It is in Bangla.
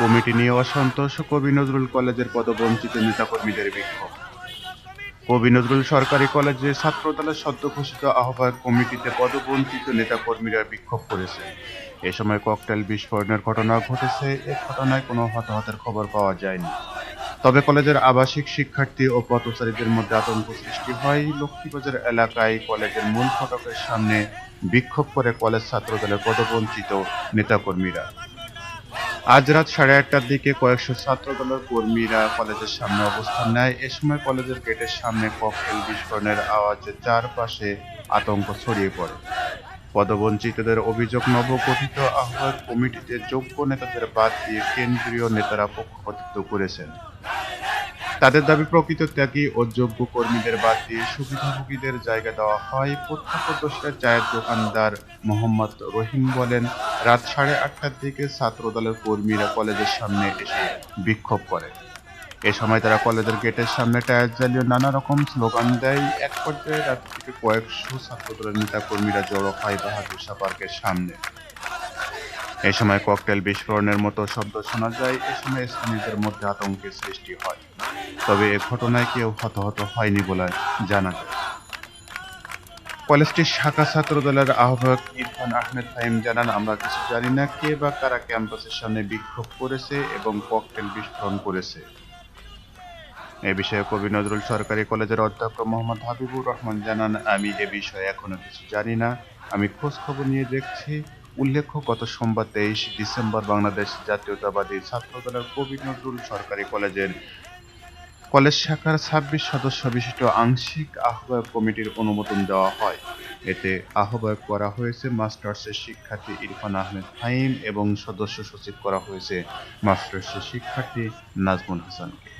কমিটি নিয়ে অসন্তোষ কবি নজরুল কলেজের পদবঞ্চিত নেতাকর্মীদের বিক্ষোভ। কবি নজরুল সরকারি কলেজে ছাত্রদলের সদ্য ঘোষিত আহ্বায়ক কমিটিতে পদবঞ্চিত নেতাকর্মীরা বিক্ষোভ করেছে। এ সময় ককটেল বিস্ফোরণের ঘটনা ঘটেছে। এ ঘটনায় কোনো হতাহতের খবর পাওয়া যায়নি। তবে কলেজের আবাসিক শিক্ষার্থী ও পথচারীদের মধ্যে আতঙ্ক সৃষ্টি হয়। লক্ষ্মীবাজার এলাকায় কলেজের মূল ফটকের সামনে বিক্ষোভ করে কলেজ ছাত্রদলের পদবঞ্চিত নেতাকর্মীরা। আজ রাত সাড়ে আটটার দিকে কয়েকশো ছাত্রদলের কর্মীরা কলেজের সামনে অবস্থান নেয়। এ সময় কলেজের গেটের সামনে ককটেল বিস্ফোরণের আওয়াজে চারপাশে আতঙ্ক ছড়িয়ে পড়ে। পদবঞ্চিতদের অভিযোগ, নবগঠিত আহ্বায়ক কমিটিতে যোগ্য নেতাদের বাদ দিয়ে কেন্দ্রীয় নেতারা পক্ষপাতিত্ব করেছেন। তাদের দাবি, প্রকৃত ত্যাগী ও যোগ্য কর্মীদের বাদ দিয়ে সুবিধাভোগীদের জায়গা দেওয়া হয়। প্রত্যক্ষদর্শীরা চায়ের দোকানদার মোহাম্মদ রহিম বলেন রাত সাড়ে আটটার দিকে ছাত্রদলের কর্মীরা কলেজের সামনে এসে বিক্ষোভ করে। এ সময় তারা কলেজের গেটের সামনে টায়ার জ্বালিয়ে নানা রকম স্লোগান দেয়। এক পর্যায়ে রাত থেকে কয়েকশো ছাত্রদলের নেতা কর্মীরা জড়ো হয় বাহাদুর শাহ পার্কের সামনে। এ সময় ককটেল বিস্ফোরণের মতো শব্দ শোনা যায়। এ সময় স্থানীয়দের মধ্যে আতঙ্কের সৃষ্টি হয়। তবে এ ঘটনায় কেউ হতাহত হয়নি বলে জানা যায়। কলেজটির শাখা ছাত্র দলের আহ্বায়ক ইরফান আহমেদ ফাহিম জানান, আমরা কিছু জানি না কে বা কারা ক্যাম্পাসের সামনে বিক্ষোভ করেছে এবং ককটেল বিস্ফোরণ করেছে। এ বিষয়ে কবি নজরুল সরকারি কলেজের অধ্যক্ষ মোহাম্মদ হাবিবুর রহমান জানান, আমি এ বিষয়ে এখনও কিছু জানি না। আমি খোঁজ খবর নিয়ে দেখছি। উল্লেখ্য, গত সোমবার তেইশ ডিসেম্বর বাংলাদেশ জাতীয়তাবাদী ছাত্রদলের কবি নজরুল সরকারি কলেজের কলেজ শাখার ছাব্বিশ সদস্য বিশিষ্ট আংশিক আহ্বায়ক কমিটির অনুমোদন দেওয়া হয়। এতে আহ্বায়ক করা হয়েছে মাস্টার্সের শিক্ষার্থী ইরফান আহমেদ ফাইম এবং সদস্য সচিব করা হয়েছে মাস্টার্সের শিক্ষার্থী নাজমুল হাসানকে।